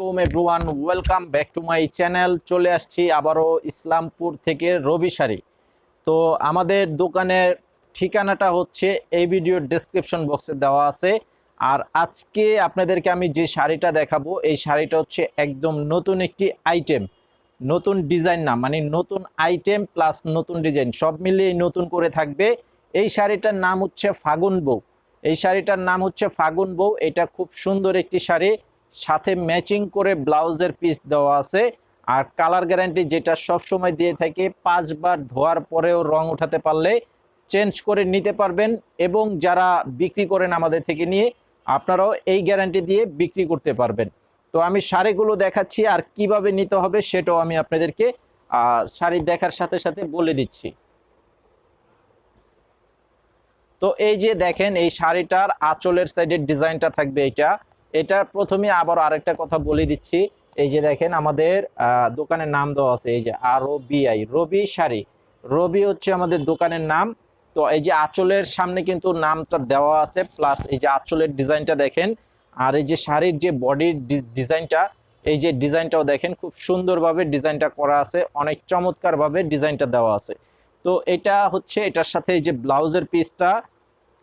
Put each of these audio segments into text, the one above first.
আলাইকুম everyone welcome back to my channel চলে আসছি আবারও ইসলামপুর থেকে রবি শাড়ি। তো আমাদের দোকানের ঠিকানাটা হচ্ছে এই ভিডিওর ডেসক্রিপশন বক্সে দেওয়া আছে। আর আজকে আপনাদেরকে আমি যে শাড়িটা দেখাবো, এই শাড়িটা হচ্ছে একদম নতুন একটি আইটেম নতুন ডিজাইন না মানে নতুন আইটেম প্লাস নতুন ডিজাইন সব মিলিয়ে নতুন করে থাকবে। এই শাড়িটার নাম হচ্ছে ফাগুন বউ। এই শাড়িটার নাম হচ্ছে ফাগুন বউ। এটা খুব সুন্দর একটি শাড়ি। সাথে ম্যাচিং করে ব্লাউজের পিস দেওয়া আছে। আর কালার গ্যারান্টি যেটা সব সময় দিয়ে থাকে, পাঁচবার ধোয়ার পরেও রং উঠাতে পারলে চেঞ্জ করে নিতে পারবেন এবং যারা বিক্রি করেন আমাদের থেকে নিয়ে, আপনারাও এই গ্যারান্টি দিয়ে বিক্রি করতে পারবেন। তো আমি শাড়িগুলো দেখাচ্ছি আর কীভাবে নিতে হবে সেটাও আমি আপনাদেরকে শাড়ি দেখার সাথে সাথে বলে দিচ্ছি। তো এই যে দেখেন, এই শাড়িটার আঁচলের সাইডের ডিজাইনটা থাকবে এটা এটা প্রথমে আবার আরেকটা কথা বলে দিচ্ছি। এই যে দেখেন আমাদের দোকানের নাম দেওয়া আছে, এই যে আর ও বিআই রবি শাড়ি। রবি হচ্ছে আমাদের দোকানের নাম। তো এই যে আঁচলের সামনে কিন্তু নামটা দেওয়া আছে প্লাস এই যে আঁচলের ডিজাইনটা দেখেন। আর এই যে শাড়ির যে বডির ডিজাইনটা, এই যে ডিজাইনটাও দেখেন, খুব সুন্দরভাবে ডিজাইনটা করা আছে, অনেক চমৎকারভাবে ডিজাইনটা দেওয়া আছে। তো এটা হচ্ছে, এটার সাথে এই যে ব্লাউজের পিসটা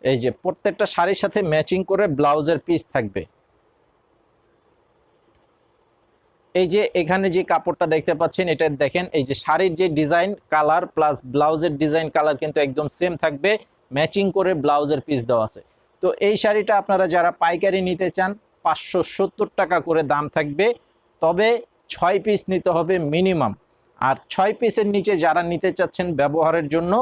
এই যে প্রত্যেকটা শাড়ির সাথে ম্যাচিং করে ব্লাউজের পিস থাকবে। এই যে এখানে যে কাপড়টা দেখতে পাচ্ছেন, এটা দেখেন, এই যে শাড়ির যে ডিজাইন কালার প্লাস ব্লাউজের ডিজাইন কালার কিন্তু একদম সেম থাকবে, ম্যাচিং করে ব্লাউজের পিস দেওয়া আছে। তো এই শাড়িটা আপনারা যারা পাইকারি নিতে চান, পাঁচশো সত্তর টাকা করে দাম থাকবে, তবে ছয় পিস নিতে হবে মিনিমাম। আর ছয় পিসের নিচে যারা নিতে চাচ্ছেন ব্যবহারের জন্য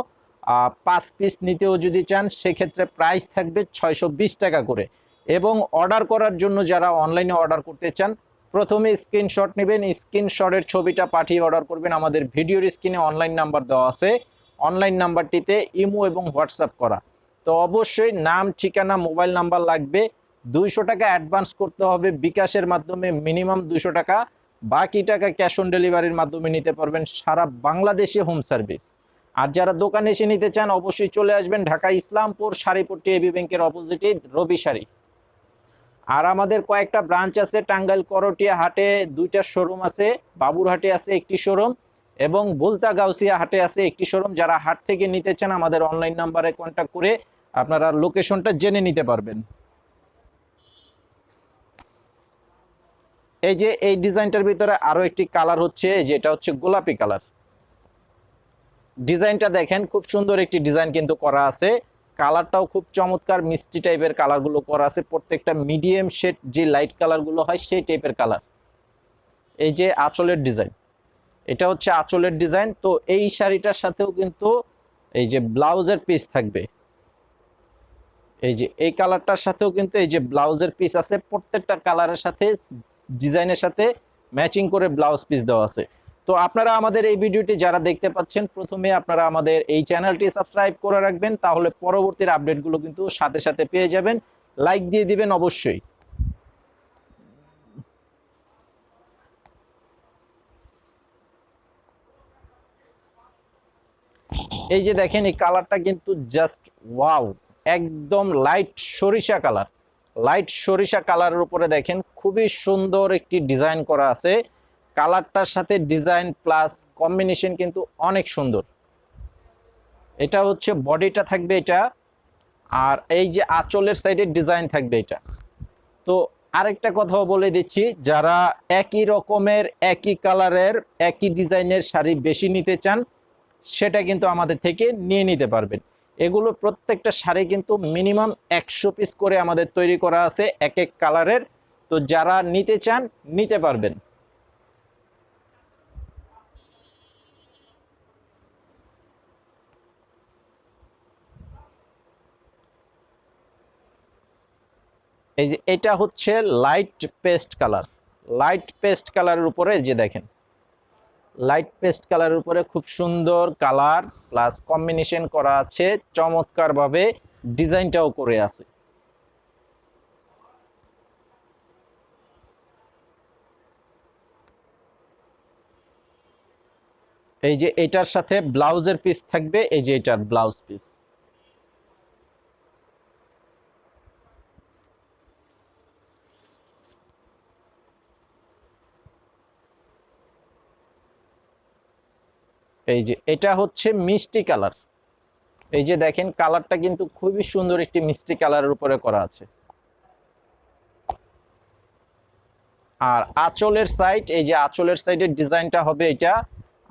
পাঁচ পিস নিতেও যদি চান, সেক্ষেত্রে প্রাইস থাকবে ছয়শো বিশ টাকা করে। এবং অর্ডার করার জন্য যারা অনলাইনে অর্ডার করতে চান প্রথমে স্ক্রিনশট নেবেন স্ক্রিনশটের ছবিটা পাঠিয়ে অর্ডার করবেন। আমাদের ভিডিওর স্ক্রিনে অনলাইন নাম্বার দেওয়া আছে। অনলাইন নাম্বারটিতে ইমো এবং হোয়াটসঅ্যাপ করা। তো অবশ্যই নাম, ঠিকানা মোবাইল নাম্বার লাগবে। দুইশো টাকা অ্যাডভান্স করতে হবে। বিকাশের মাধ্যমে মিনিমাম দুইশো টাকা। বাকি টাকা ক্যাশ অন ডেলিভারির মাধ্যমে নিতে পারবেন সারা বাংলাদেশে হোম সার্ভিস আর যারা দোকানে এসে নিতে চান, অবশ্যই চলে আসবেন ঢাকা ইসলামপুর শাড়িপট্টি এবি ব্যাংকের অপোজিটে রবি শাড়ি আর আমাদের কয়েকটা ব্রাঞ্চ আছে, টাঙ্গাইল করটিয়া হাটে দুইটা শোরুম আছে, বাবুরহাটে আছে একটি শোরুম এবং বুলতা গাউসিয়া হাটে আছে একটি শোরুম যারা হাট থেকে নিতে চান আমাদের অনলাইন নাম্বারে কন্ট্যাক্ট করে আপনারা লোকেশনটা জেনে নিতে পারবেন। এই যে এই ডিজাইনটার ভিতরে আরও একটি কালার হচ্ছে যেটা হচ্ছে গোলাপি কালার ডিজাইনটা দেখেন, খুব সুন্দর একটি ডিজাইন কিন্তু করা আছে। কালারটাও খুব চমৎকার, মিষ্টি টাইপের কালারগুলো করা আছে। প্রত্যেকটা মিডিয়াম শেড যে লাইট কালারগুলো হয়, সেই টাইপের কালার। এই যে আঁচলের ডিজাইন এটা হচ্ছে আঁচলের ডিজাইন তো এই শাড়িটার সাথেও কিন্তু এই যে ব্লাউজের পিস থাকবে। এই যে এই কালারটার সাথেও কিন্তু এই যে ব্লাউজের পিস আছে। প্রত্যেকটা কালারের সাথে ডিজাইনের সাথে ম্যাচিং করে ব্লাউজ পিস দেওয়া আছে। তো আপনারা আমাদের এই ভিডিওটি যারা দেখতে পাচ্ছেন, প্রথমে আপনারা আমাদের এই চ্যানেলটি সাবস্ক্রাইব করে রাখবেন, তাহলে পরবর্তীর আপডেটগুলো কিন্তু সাথে সাথে পেয়ে যাবেন। লাইক দিয়ে দিবেন অবশ্যই। এই যে দেখেন, এই কালারটা কিন্তু জাস্ট ওয়াও একদম লাইট সরিষা কালার। লাইট সরিষা কালারের উপরে দেখেন, খুবই সুন্দর একটি ডিজাইন করা আছে। কালারটার সাথে ডিজাইন প্লাস কম্বিনেশন কিন্তু অনেক সুন্দর। এটা হচ্ছে বডিটা থাকবে এটা, আর এই যে আঁচলের সাইডে ডিজাইন থাকবে এটা। তো আরেকটা কথাও বলে দিচ্ছি, যারা একই রকমের, একই কালারের, একই ডিজাইনের শাড়ি বেশি নিতে চান, সেটা কিন্তু আমাদের থেকে নিয়ে নিতে পারবেন। এগুলো প্রত্যেকটা শাড়ি কিন্তু মিনিমাম একশো পিস করে আমাদের তৈরি করা আছে এক এক কালারের। তো যারা নিতে চান, নিতে পারবেন। এই যে এটা হচ্ছে light paste colour light paste কালারের উপরে যে দেখেন। লাইট পেস্ট কালারের উপরে খুব সুন্দর কালার প্লাস কম্বিনেশন করা আছে, চমৎকারভাবে ডিজাইনটাও করে আছে। এই যে এটার সাথে ব্লাউজের পিস থাকবে, এই যে এটার ব্লাউজ পিস এই যে, এটা হচ্ছে মিষ্টি কালার। এই যে দেখেন, কালারটা কিন্তু খুবই সুন্দর একটি মিষ্টি কালারের উপরে করা আছে। আর আঁচলের সাইড এই যে আঁচলের সাইডের ডিজাইনটা হবে এটা।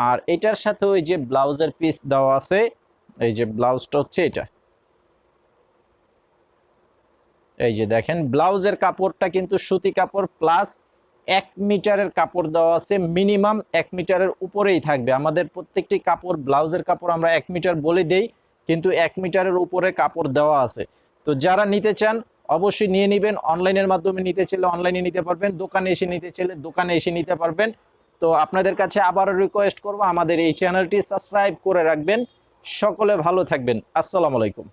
আর এটার সাথে ওই যে ব্লাউজের পিস দেওয়া আছে, এই যে ব্লাউজটা হচ্ছে এটা। এই যে দেখেন, ব্লাউজের কাপড়টা কিন্তু সুতি কাপড় প্লাস এক মিটারের কাপড় দেওয়া আছে মিনিমাম এক মিটারের উপরেই থাকবে। আমাদের প্রত্যেকটি কাপড়, ব্লাউজের কাপড় আমরা এক মিটার বলে দেই, কিন্তু এক মিটারের উপরে কাপড় দেওয়া আছে। তো যারা নিতে চান, অবশ্যই নিয়ে নেবেন। অনলাইনের মাধ্যমে নিতে চাইলে অনলাইনে নিতে পারবেন, দোকানে এসে নিতে চাইলে দোকানে এসে নিতে পারবেন। তো আপনাদের কাছে আবারও রিকোয়েস্ট করব, আমাদের এই চ্যানেলটি সাবস্ক্রাইব করে রাখবেন। সকলে ভালো থাকবেন। আসসালামু আলাইকুম।